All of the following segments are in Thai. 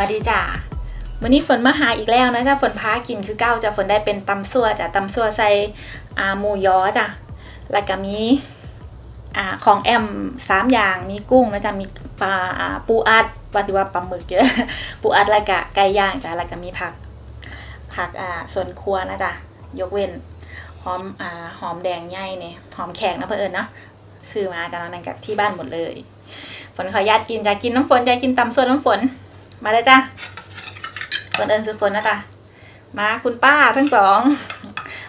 วัสดีจ้าวันนี้ฝนมาหาอีกแล้วนะจ้าฝนพากินคือเก้าจะฝนได้เป็นตำซัวจ้ะตำซัวใส่อาหมูยอจ้ะแล้วก็มีอ่าของแอมสามอย่างมีกุ้งนะจ๊ะมีปลาอ่าปูอัดปฏิว่าปลาหมึกเยอะปูอัดแล้วก็ไก่ย่างจ้ะแล้วก็มีผัก ผักอ่าส่วนครัวนะจ๊ะยกเว้นหอมอ่าหอมแดงใหญ่เนี่ยหอมแขกนะเพื่อนเนาะซื้อมาจากนั้นกับที่บ้านหมดเลย ฝนขอญาตกินจะกินน้ำฝนจะกินตำส่วนน้ำฝน มาเลยจ้ะฝนเอิญสุคนนะจ๊ะมาคุณป้าทั้งสอง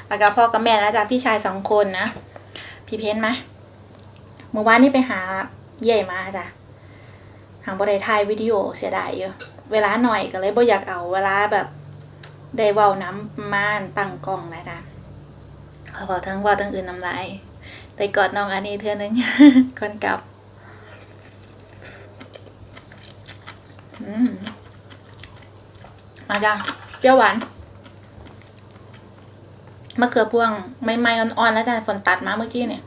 แล้วก็พ่อกับแม่นะจ๊ะพี่ชายสองคนนะพี่เพ้นไหมเมื่อวานนี้ไปหาเย่มาจ้ะทางบริถ่ายวิดีโอเสียดายอยู่เวลาหน่อยก็เลยบ่อยากเอาเวลาแบบได้เว้าน้ำม่านตั้งกล้องนะจ๊ะเขาบอกทั้งว่าทั้งอื่นน้ำลายไปกอดน้องอันนี้เทื่อนึงก่อนกลับ มมาจ้ะเปรี้ยวหวานมะเขือพวงไม่ไม่อ่อนๆแล้วจ้ะฝนตัดมาเมื่อกี้เนี่ย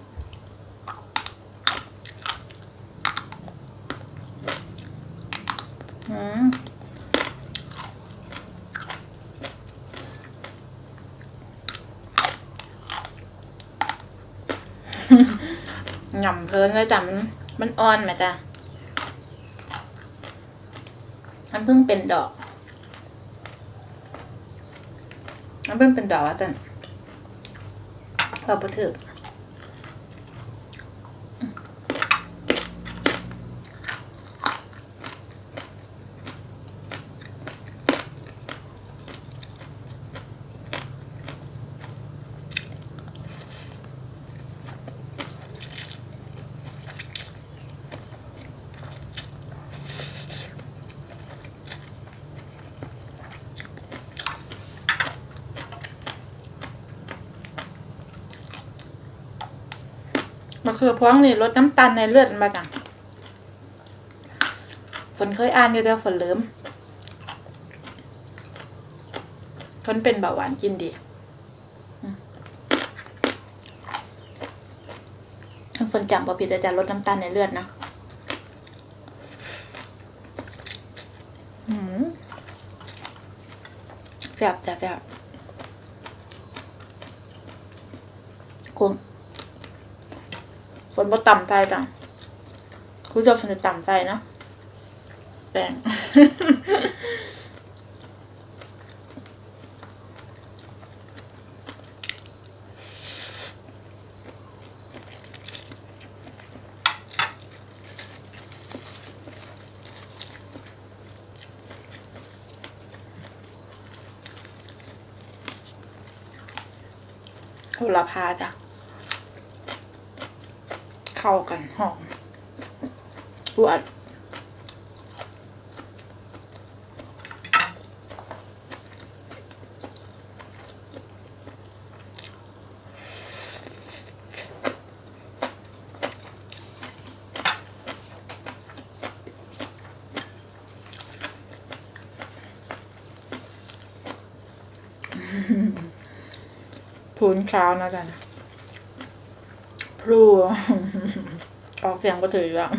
อืมหย่ำเพลินเลยจ้ะมันมันอ่อนไหมจ้ะ มันเพิ่งเป็นดอก มันเพิ่งเป็นดอกอะจันพอประถึก มะเขือพวงนี่ลดน้ำตาลในเลือดมาจังฝนเคยอ่านอยู่แต่ฝนลืมฝนเป็นเบาหวานกินดีอืมถ้าฝนจำบ่ผิดอาจารย์ลดน้ำตาลในเลือดนะอืมแซ่บจ้ะแซ่บคุ้ม ฝนบ่ต่ำใจจังคุณจะฝนจะต่ำใจเนาะแปลงโหระพาจ้ะ เข้ากันหอมปวดพูนเช้านะจ๊ะ พลูออกเสียงก็ถืออะ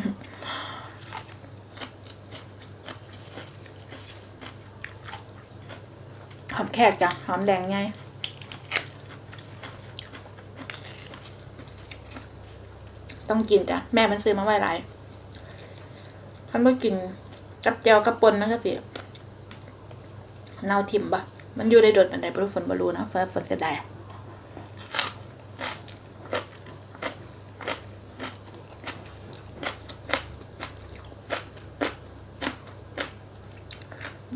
หอมแขกจ้ะหอมแดงไงต้องกินจ้ะแม่มันซื้อมาไว้หลายคันว่กินกับเจียวกับปนนั่นก็เสียเน่าทิมปะมันอยู่ในโดดบันไดบรูฝนบรูนะฝนฝนจะได้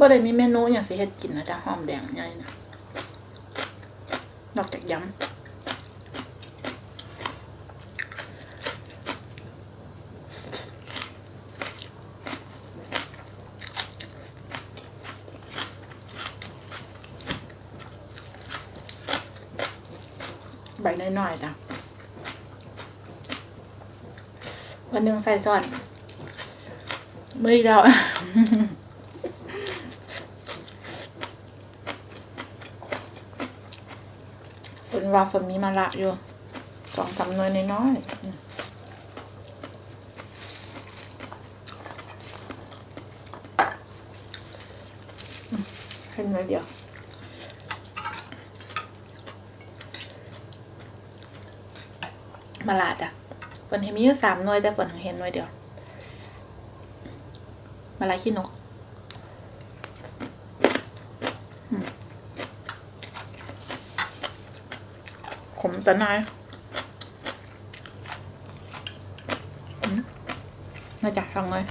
ได้มีเมนูอย่างสิเฮ็ดกินนะจ๊ะหอมแดงใหญ่นะนอกจากยำใบน้อยๆจ้ะวันหนึ่งใส่ซอนมือเดียว ฝน ว่าฝนมีมาละอยู่สองสามหน่วยน้อยๆอืมให้น้อยเดียวมาลาจ้ะฝนเห็นมีอยู่สามหน่วยแต่ฝนเห็นหน่วยเดียว มาลาขี้นก ขมตะนายอืมน่าจะฟังเลย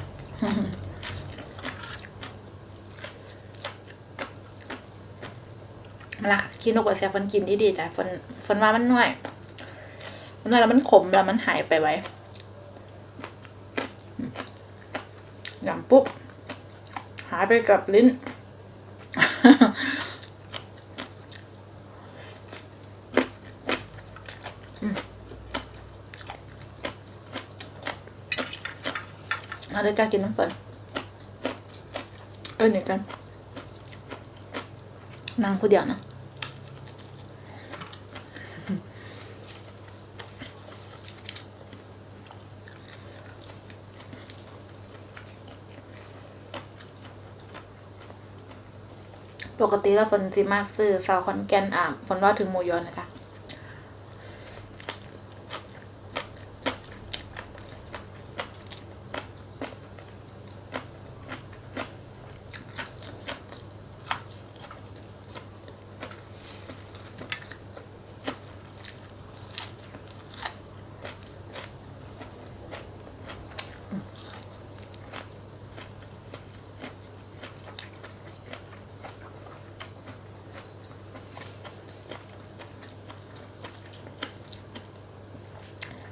มาละขี้นกกับแซฟฝนกินดีดีๆจ้ะฝนฝนว่ามันน่วยมันน่วยแล้วมันขมแล้วมันหายไปไว้อืมยำปุ๊บ หายไปกับลิ้น อืมมา เลยจ้ากินน้ำฝนเออหนึ่งกันนั่งผู้เดียวนะปกติแล้วฝนสิมากซื้อสาวคอนแกนอะฝนว่าถึงหมูยอนนะจ๊ะ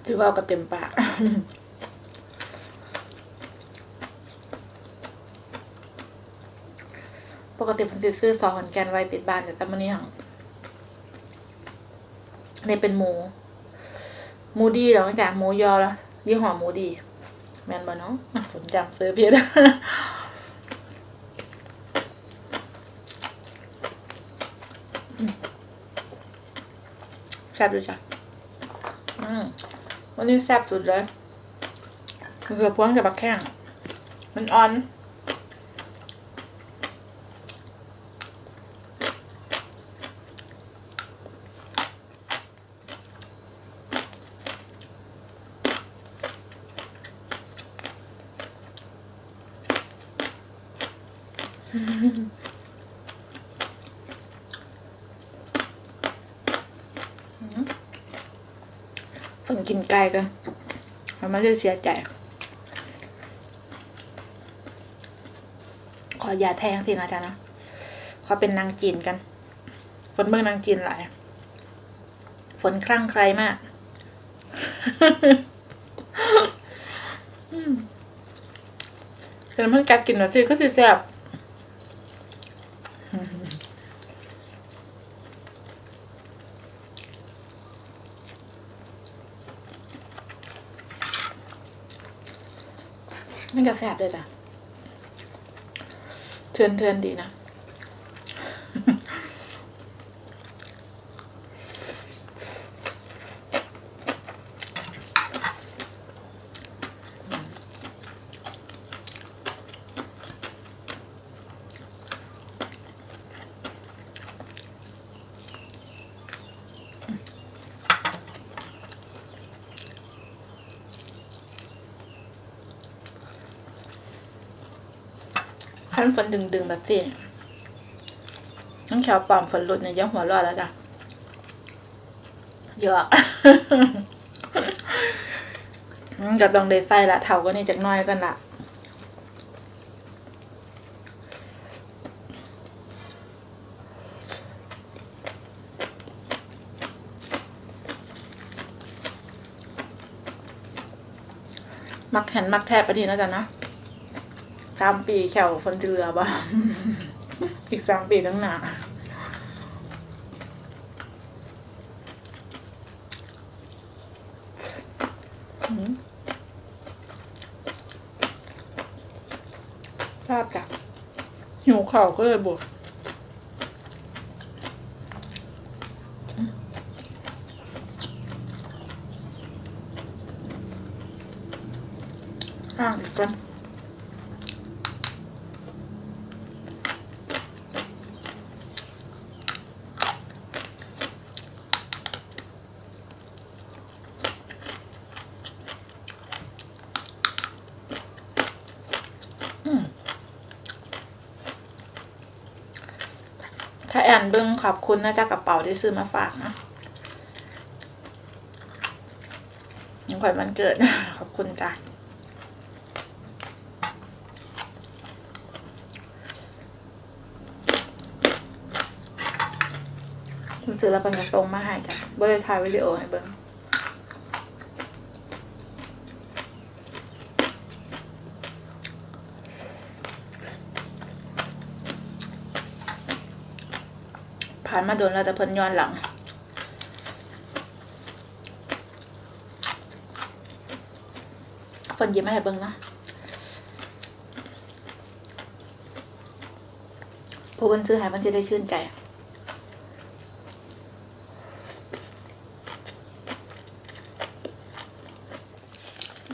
ถือว่าเอาก็เต็มปาก ปกติผมจะซื้อซอสขอนแกนไว้ติดบ้านแต่ตอนนี้ยังนี่เป็นหมู หมูดีแล้วจากหมูยอแล้วยี่ห้อหมูดี แมนบอเนาะอะผมจำซื้อเพียแซ่บดูจ้ะอืม วันนี้แซ่บสุดเลยเกือพวงกับบักแข้งมันอ่อน ฝน กินไก่กันมันไม่ได้เสียใจ ขออย่าแทงสินะจ๊ะนะขอเป็นนางจีนกัน ฝนเบิ่งนางจีนหลาย ฝนคลั่งใครมากอืมแต่มันกัดกินหน่อยสิก็สิแซ่บ มันก็แสบเลยจ้ะเทือนเทือนดีนะ ฝนดึงดึงๆแบบสิน้องแขวปอมฝนหลุดเนี่ยยังหัวรอดแล้วจ้ะเยอะกับดองเดซไส้ละเท่าก็นี่จากน้อยกันละมักแหนมักแทบไปทีนะจ๊ะนะ สามปีแขวฝนเรือบ้าอีกสามปีข้างหน้าอืมทราบจ้ะหิวข่าวก็เลยบวกอ่างอีกก่อน ถ้าแอนเบิ้งขอบคุณนะจ๊ะกระเป๋าที่ซื้อมาฝากนะยังขวัญวันเกิด ขอบคุณจ้ะคุณซื้อแล้วเป็นกระทรงมาให้จ้ะเบอร์ถ่ายวิดีโอให้เบิ้ง ผ่านมาโดนแล้วแต่เพิ่นย้อนหลัง ฝนยิ้มให้เบิ่งนะผู้บันซื้อหายมันจะได้ชื่นใจ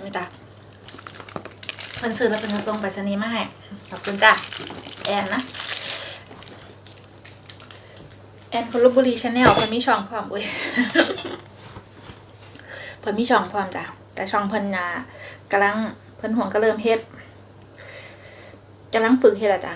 นี่จ้ะเพิ่นซื้อแล้วเป็นกระทรงไปรษณีย์มาให้ขอบคุณจ้ะแอนนะ แอนคนลบบุรีชาแนลเพิ่นมีช่องความอุ้ยเพิ่นมีช่องความจ้ะแต่ช่องเพิ่นน่ะกำลังเพิ่นห่วงก็เริ่มเฮ็ดกำลังฝึกเฮ็ดละจ้ะ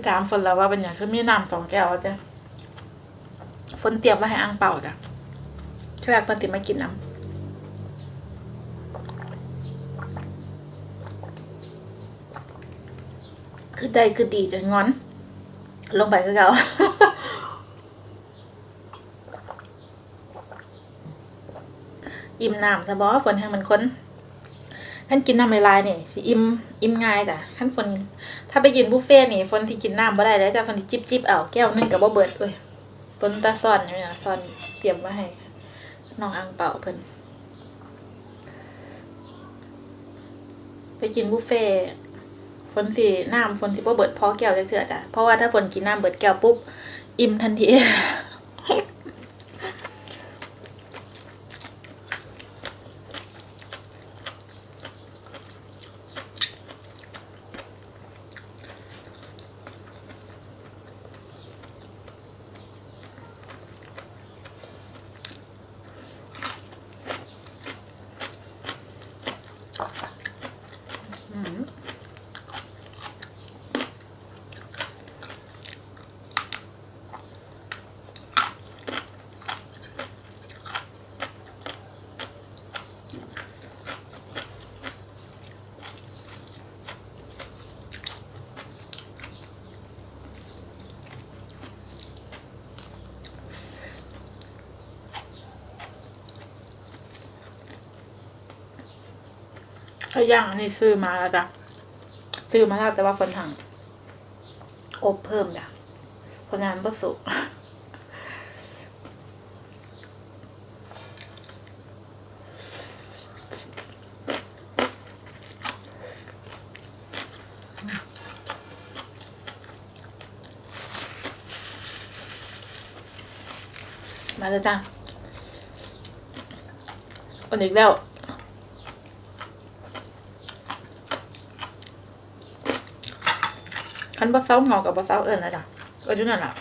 ที่ถามฝนแล้วว่าเป็นอย่างคือมีน้ำสองแก้วจ้ะฝนเตรียมไว้ให้อ่างเป่าจ้ะช่วยฝนตรียมากินน้ำคือได้คือดีจะงอน ลงไปคือเก่าอิ่มน้ำซะบอฝนแห้งมันค้น ท่านกินน้ำลายนี่สิอิ่มอิ่มง่ายจ้ะท่านฝนถ้าไปกินบุฟเฟ่นี่ฝนที่กินน้ำบ่ได้แล้วแต่ฝนที่จิบจิบเอาแก้วนึงกับบ่เบิดเว้ยฝนตาซ่อนอยู่นะซ่อนเตรียมมาให้น้องอังเป่าเพิ่นไปกินบุฟเฟ่ฝนสิน้ำฝนสิบ่เบิดพอแก้วเลยเถื่อจ้ะเพราะว่าถ้าฝนกินน้ำเบิดแก้วปุ๊บอิ่มทันที ข้าว ย่างอันนี้ซื้อมาแล้วจ้ะซื้อมาแล้วแต่ว่าคนถังอบเพิ่มจ้ะเพราะงานประสุกมาแล้วจ้ะวันอีกแล้ว คันบะเซาเหมากับบะเซาเอิญนะจ๊ะก็จุนั่นแหละ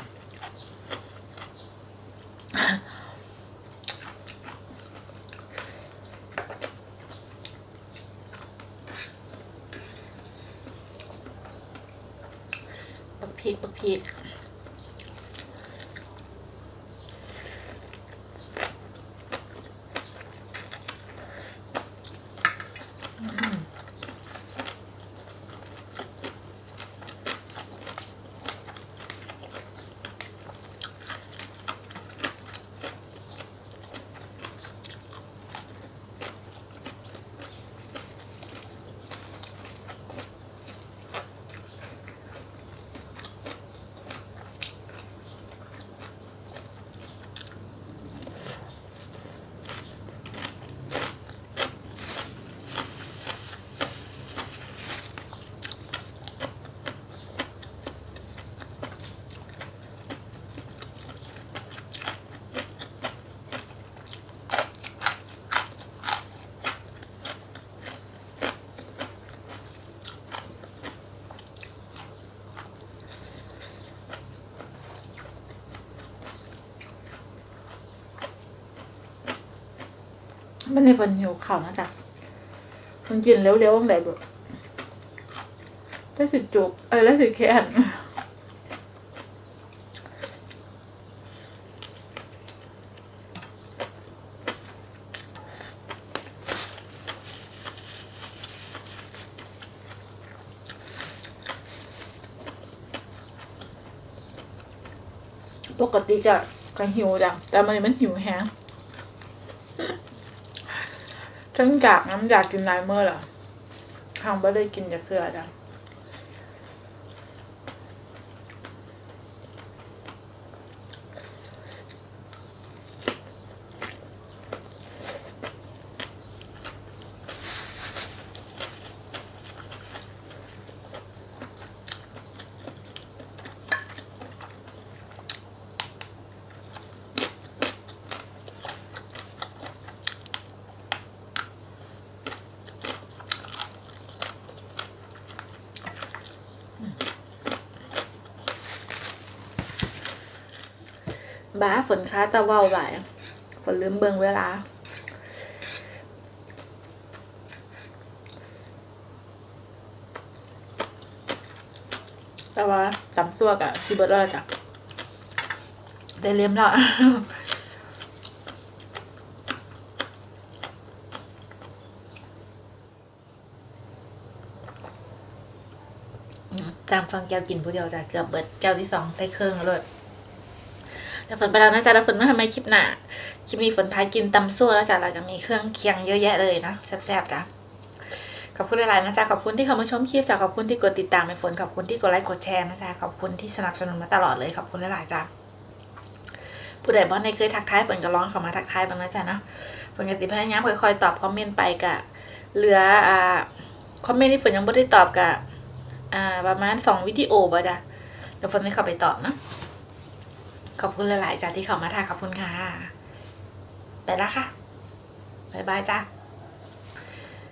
บักพีกบักพีก ไม่ได้ฝนหิวข่าวนะจ๊ะมันกินเร็วๆตั้งแต่แบบได้สิจุกเออได้สิแค่นปกติจะก็หิวจ้ะแต่มันมันหิวแฮง ฉันอยากน้ำอยากกินไลเมอร์เหรอทางไม่ได้กินจะเกลือจ้ะ บ้าฝนค้าจะว้าวไหลฝนลืมเบิงเวลา แต่ว่าตำซัวกับซีเบิร์ดแล้วจ้ะได้เลียมแล้วจามซองแก้วกินผู้เดียวจ้ะเกือบเบิดแก้วที่สองได้เครื่องแล้วเลย แต่ฝนไปแล้วนะจ๊ะแล้วฝนมาทำไมคลิปหนาคลิปนี้ฝนพายกินตำซั่วแล้วจ้ะแล้วก็มีเครื่องเคียงเยอะแยะเลยนะแซ่บๆจ้ะขอบคุณหลายๆนะจ๊ะขอบคุณที่เข้ามาชมคลิปจ้ะขอบคุณที่กดติดตามในฝนขอบคุณที่กดไลค์กดแชร์นะจ๊ะขอบคุณที่สนับสนุนมาตลอดเลยขอบคุณหลายๆจ้ะผู้ใดบ้านในเคยทักทายฝนก็ร้องเข้ามาทักทายบ้างนะจ๊ะนะฝนก็สิพยายามค่อยๆตอบคอมเมนต์ไปกะเหลืออ่าคอมเมนต์ที่ฝนยังไม่ได้ตอบกะอ่าประมาณสองวิดีโอป่ะจ้ะเดี๋ยวฝนไม่เข้าไปตอบนะ ขอบคุณหลาย ๆจ้ะที่เข้ามาถ่ายขอบคุณค่ะ ไปแล้วค่ะบายบายจ้ะ